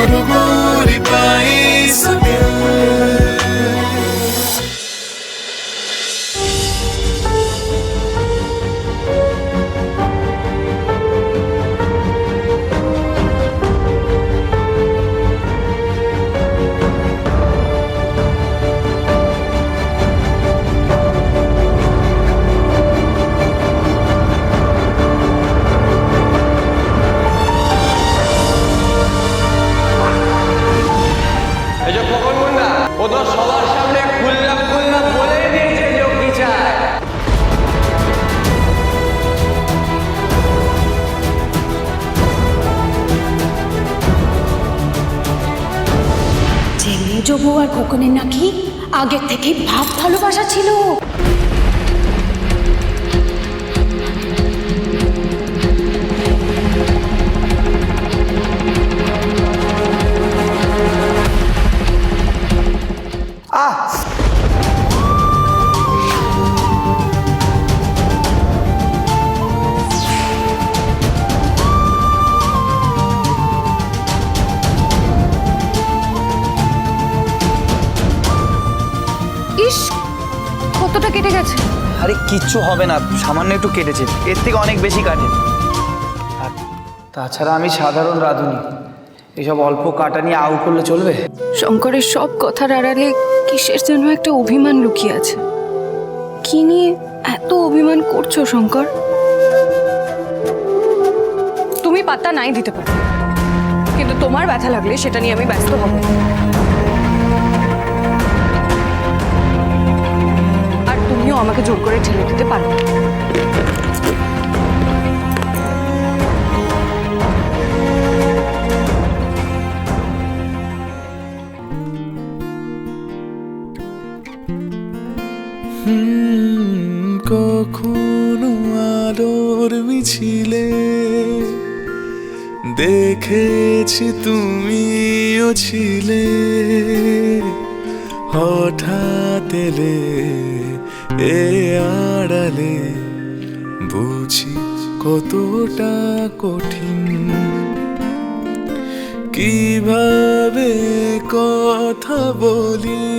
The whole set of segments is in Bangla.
Uruguay. বউ আর খোকনের নাকি আগের থেকে ভাব ভালোবাসা ছিল। কেটে গেছে। আরে কিচ্ছু হবে না সামান্য একটু কেটেছে। এর থেকে অনেক বেশি কাটে। আর তাছাড়া আমি সাধারণ রাঁধুনি। এসব অল্প কাটা নিয়ে আউ করলে চলবে? শঙ্করের সব কথার আড়ালে কিসের জন্য একটা অভিমান লুকিয়ে আছে। কি নিয়ে এত অভিমান করছ শঙ্কর? তুমি পাত্তা নাই দিতে পারো। কিন্তু তোমার ব্যথা লাগলে সেটা নিয়ে আমি ব্যস্ত হব। আমাকে জোর করে ঠেলে দিতে পারো কখনো আলোর মিছিলে দেখেছি তুমিও ছিলে হঠাৎ এ আড়ালে বুঝি কতটা কঠিন। কীভাবে কথা বলি?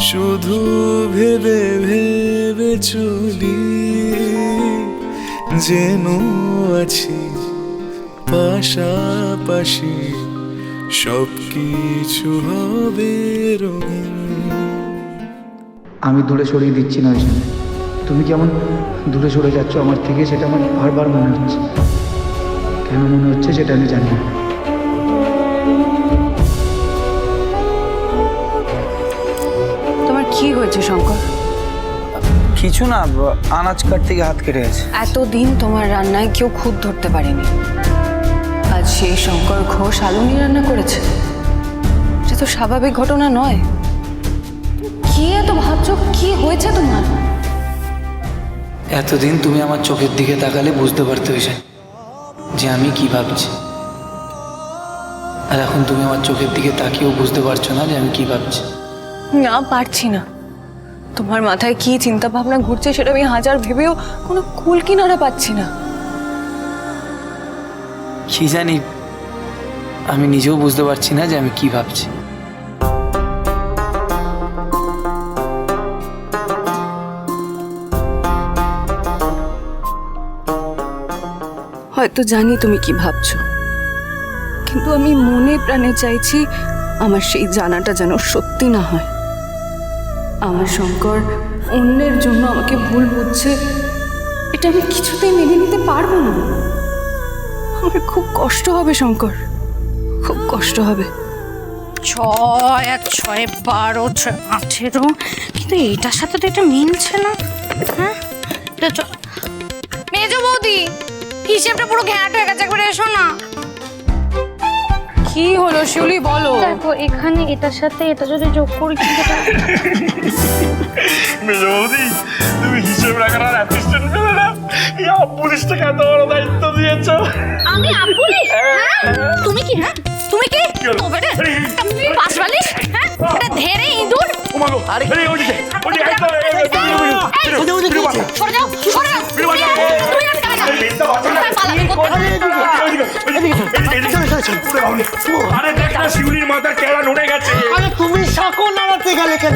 শুধু ভেবে ভেবে চলি। যেন আছি পাশাপাশি সব কিছু হবে রঙিন। আমি দূরে সরিয়ে দিচ্ছি না ওই জন্য তুমি কেমন দূরে সরে যাচ্ছ আমার থেকে সেটা আমার বারবার মনে হচ্ছে। কেন মনে হচ্ছে সেটা আমি জানি না। তোমার কি হয়েছে শঙ্কর? কিছু না আনাজ কাট থেকে হাত কেটে গেছে। এতদিন তোমার রান্নায় কেউ খুদ ধরতে পারেনি। আজ সেই শঙ্কর ঘোষ আলুনি রান্না করেছে। এটা তো স্বাভাবিক ঘটনা নয়। কি এত ভাবছ? কি হয়েছে তোমার? এতদিন তুমি আমার চোখের দিকে তাকালে বুঝতে পারতে হয়েছে যে আমি কি ভাবছি। আর এখন তুমি আমার চোখের দিকে তাকিয়েও বুঝতে পারছ না যে আমি কি ভাবছি। না পারছি না। তোমার মাথায় কি চিন্তা ভাবনা ঘুরছে সেটা আমি হাজার ভেবেও কোনো কুল কিনারা পাচ্ছি না। কি জানি আমি নিজেও বুঝতে পারছি না যে আমি কি ভাবছি। হয়তো জানি তুমি কি ভাবছ। কিন্তু আমি মনে প্রাণে চাইছি আমার সেই জানাটা যেন সত্যি না হয়। আমার শঙ্কর অন্যের জন্য আমাকে ভুল বুঝছে, এটা আমি কিছুতেই মেনে নিতে পারব না। আমার খুব কষ্ট হবে শঙ্কর, খুব কষ্ট হবে। ছয় আর ছয় বারো, ছয় আঠেরো, কিন্তু এটার সাথে তো এটা মিলছে না হ্যাঁ? মেজো বৌদি! হিসেবটা পুরো ঘ্যাট হয়ে গেছে একবার এসো না। কি হলো শিউলি বলো। দেখো এখানে এটার সাথে এটা যদি যোগ করি কিন্তু এটা- মেজো বৌদি তুমি হিসেব রাখার আর অ্যাসিস্ট্যান্ট পেলে না। এই পুলিশটাকে এত বড় দায়িত্ব দিয়েছ। আমি আপুলি হ্যাঁ? তুমি কি হ্যাঁ? তুমি কি তবে রে আরে, বালিশ হ্যাঁ এটা ধেরে ইঁদুর আরে সরে যাও সরে যাও আর কাজ আরে দেখ না শিউলির মাথার কেড়া নড়ে গেছে আরে তুমি সাঁকো নাড়াতে গেলে কেন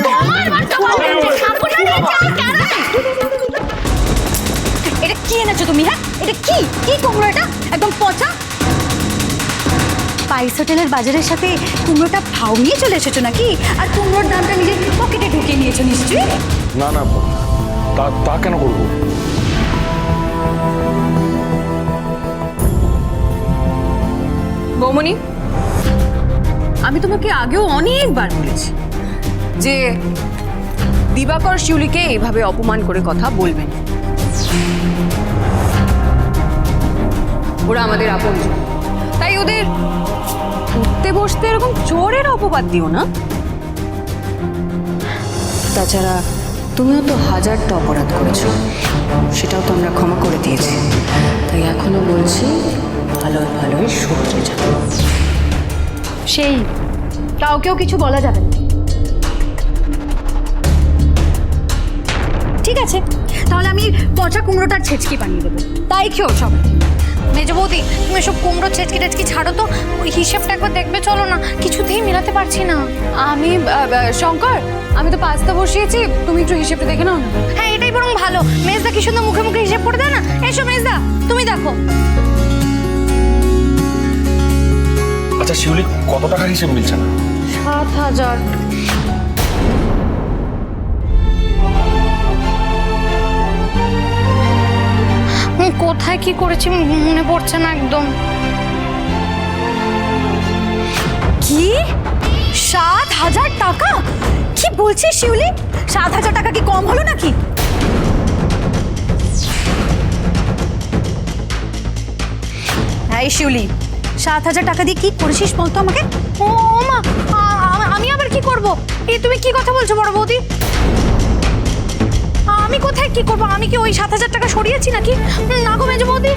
এটা কি এনেছো তুমি হ্যাঁ এটা কি কি কুমড়ো এটা একদম পচা স্পাইস হোটেলের বাজারের সাথে কুমড়োটা ভাও নিয়ে চলে এসেছ নাকি? আর কুমড়োর দামটা নিজের পকেটে ঢুকিয়ে নিয়েছো নিশ্চয়ই? না না তা তা কেন করব? বৌমনি আমি তোমাকে আগেও অনেকবার বলেছি যে দিবাকর শিউলিকে এভাবে অপমান করে কথা বলবেন ওরা আমাদের আপন তাই ওদের উঠতে বসতে এরকম চোরের অপবাদ দিও না। তাছাড়া তুমিও তো হাজারটা অপরাধ করেছ। সেটাও তো আমরা ক্ষমা করে দিয়েছি। তাই এখনও বলছি ভালোই ভালোই সরে যাবে সেই, কাউকেও কিছু বলা যাবে না। ঠিক আছে, তাহলে আমি পচা কুমড়োটার ছেচকি বানিয়ে দেবো। তাই খেও সব মেজ বৌদি তুমি সব কুমড়ো ছেচকি টেচকি ছাড়ো তো। ওই হিসেবটা একবার দেখবে চলো না। কিছুতেই মেলাতে পারছি না। আমি শঙ্কর আমি তো পাস্তা বসিয়েছি তুমি একটু হিসেবটা দেখে নাও। না হ্যাঁ এটাই বরং ভালো। মেজদা কি সুন্দর মুখে মুখে হিসেব করে দেয় না? এসো মেজদা তুমি দেখো। আচ্ছা শিউলি কত টাকার হিসেব মিলছে না? সাত হাজার। কোথায় কি করেছি মনে পড়ছে না একদম। কি? সাত হাজার টাকা? কি বলছিস শিউলি? সাত হাজার টাকা কি কম হলো নাকি? এই শিউলি সাত হাজার টাকা দিয়ে কি করেছিস বলতো আমাকে? ও মা আমি আবার কি করব? এই তুমি কি কথা বলছো বড় বৌদি? আমি কোথায় কি করব? আমি কি ওই সাত হাজার টাকা সরিয়েছি নাকি? না গো মেজ বৌদি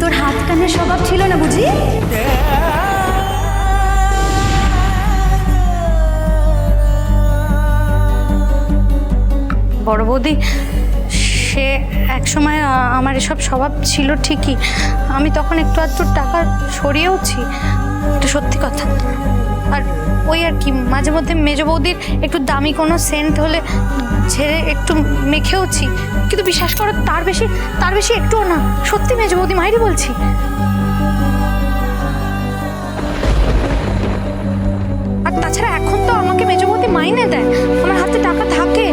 তোর হাত কানের স্বভাব ছিল না বুঝি? বড় বৌদি, সে একসময়, আ- আমার এসব স্বভাব ছিল ঠিকই। আমি তখন একটু আধটু টাকা সরিয়েওছি। এটা সত্যি কথা। আর ওই আর কি মাঝে মধ্যে মেজ বৌদির একটু দামি কোনো সেন্ট হলে ছেড়ে একটু মেখেওছি। কিন্তু বিশ্বাস করো, তার বেশি তার বেশি একটুও না। সত্যি মেজ বৌদি মাইরি বলছি। আর তাছাড়া এখন তো আমাকে মেজ বৌদি মাইনে দেয়। আমার হাতে টাকা থাকে।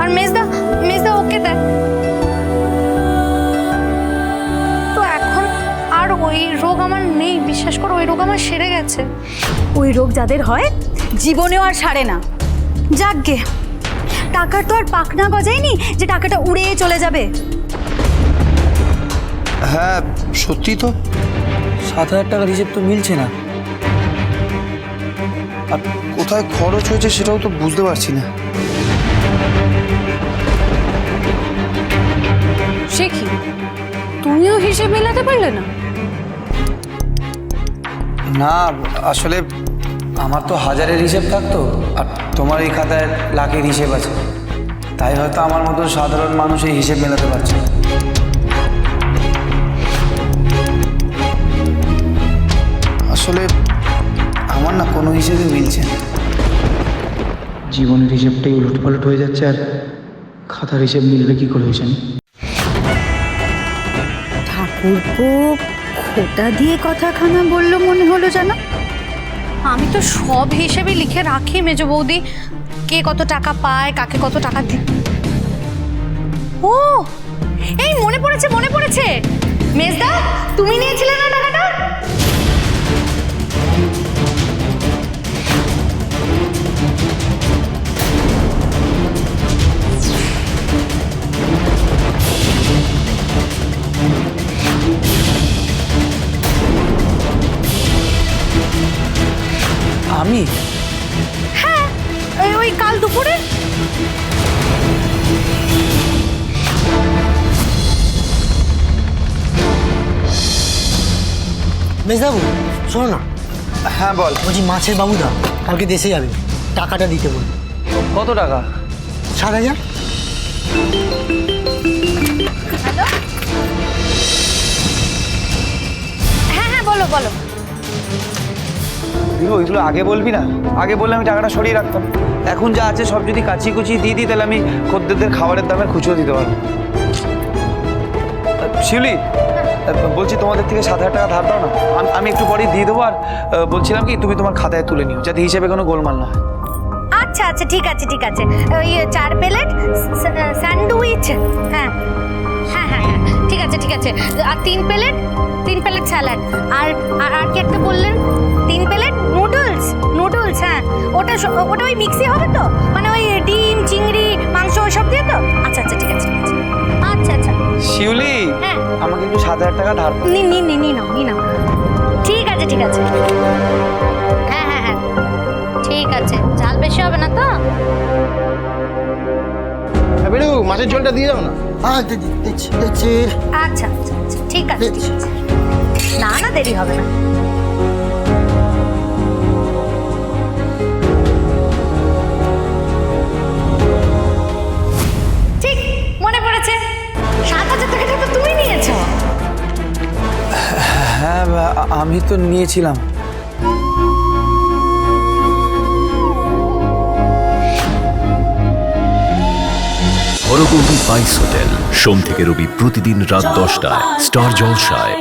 আর মেজদা মেজদা ওকে দেয়। রোগ আমার নেই বিশ্বাস করো ওই রোগ আমার সেরে গেছে। ওই রোগ যাদের হয় জীবনেও আর সারে না। যাকগে টাকার তো আর পাকনা গজায়নি যে টাকাটা উড়ে চলে যাবে। হ্যাঁ সত্যি তো। সাত হাজার টাকার হিসেব তো মিলছে না। আর কোথায় খরচ হয়েছে সেটাও তো বুঝতে পারছি না। সে কি? তুমিও হিসেব মেলাতে পারলে না? না আসলে আমার তো হাজারের হিসেব থাকতো আর তোমার এই খাতায় লাখের হিসেব আছে। তাই হয়তো আমার মতো সাধারণ মানুষ এই হিসেব মেলাতে পারছে না। আসলে আমার না কোনো হিসেবে মিলছে না। জীবনের হিসেবটাই উলট পালট হয়ে যাচ্ছে আর খাতার হিসেব মিলবে কি করে হয়েছে ঠাকুরপো খোটা দিয়ে কথাখানা বলল মনে হলো যেন। আমি তো সব হিসেবে লিখে রাখি মেজ বৌদি। কে কত টাকা পায়, কাকে কত টাকা দি ও, এই মনে পড়েছে মনে পড়েছে। মেজদা, তুমি নিয়েছিলে না টাকাটা? মেজাবু শোনো না। হ্যাঁ বল। বলছি মাছের বাবুদা কালকে দেশে যাবে। টাকাটা দিতে বল কত টাকা? সাত হাজার। হ্যাঁ হ্যাঁ বলো বলো। ওইগুলো আগে বলবি না? আগে বললে আমি টাকাটা সরিয়ে রাখতাম। এখন যা আছে সব যদি কাচি কুচি দিয়ে দিই তাহলে আমি খদ্দেরদের খাবারের দামে খুচরো দিতে পারব। শিউলি বলছি তোমাদের থেকে সাত হাজার টাকা ধার দাও না। আমি- একটু পরেই দিয়ে দেবো আর বলছিলাম কি, তুমি তোমার খাতায় তুলে নিও, যাতে হিসেবে কোনো গোলমাল না হয়। আচ্ছা আচ্ছা ঠিক আছে ঠিক আছে। ওই চার প্লেট স্যান্ডউইচ হ্যাঁ হ্যাঁ হ্যাঁ হ্যাঁ ঠিক আছে ঠিক আছে। আর তিন প্লেট তিন প্লেট স্যালাড। আর আর আর কি একটা বললেন? তিন প্লেট নুডলস নুডলস হ্যাঁ। ওটা ওটা ওই মিক্সি হবে তো? মানে ওই ডিম, চিংড়ি, মাংস, ওইসব দিয়ে তো? আচ্ছা আচ্ছা ঠিক আছে ঠিক আছে। শিউলি হ্যাঁ। আমাকে একটু সাত হাজার টাকা ধার দাও নি নি নি নি না নি নাও। ঠিক আছে ঠিক আছে। হ্যাঁ হ্যাঁ হ্যাঁ। ঠিক আছে। ঝাল বেশি হবে না তো? বেড়ু মাছের ঝোলটা দিয়ে দাও না। হ্যাঁ দি- দিচ্ছি দিচ্ছি। আচ্ছা আচ্ছা আচ্ছা। ঠিক আছে ঠিক আছে। না না দেরি হবে না। আমি তো নিয়েছিলাম। হরগৌরী বাইস হোটেল। সোম থেকে রবি প্রতিদিন রাত দশটায়। স্টার জলসায়।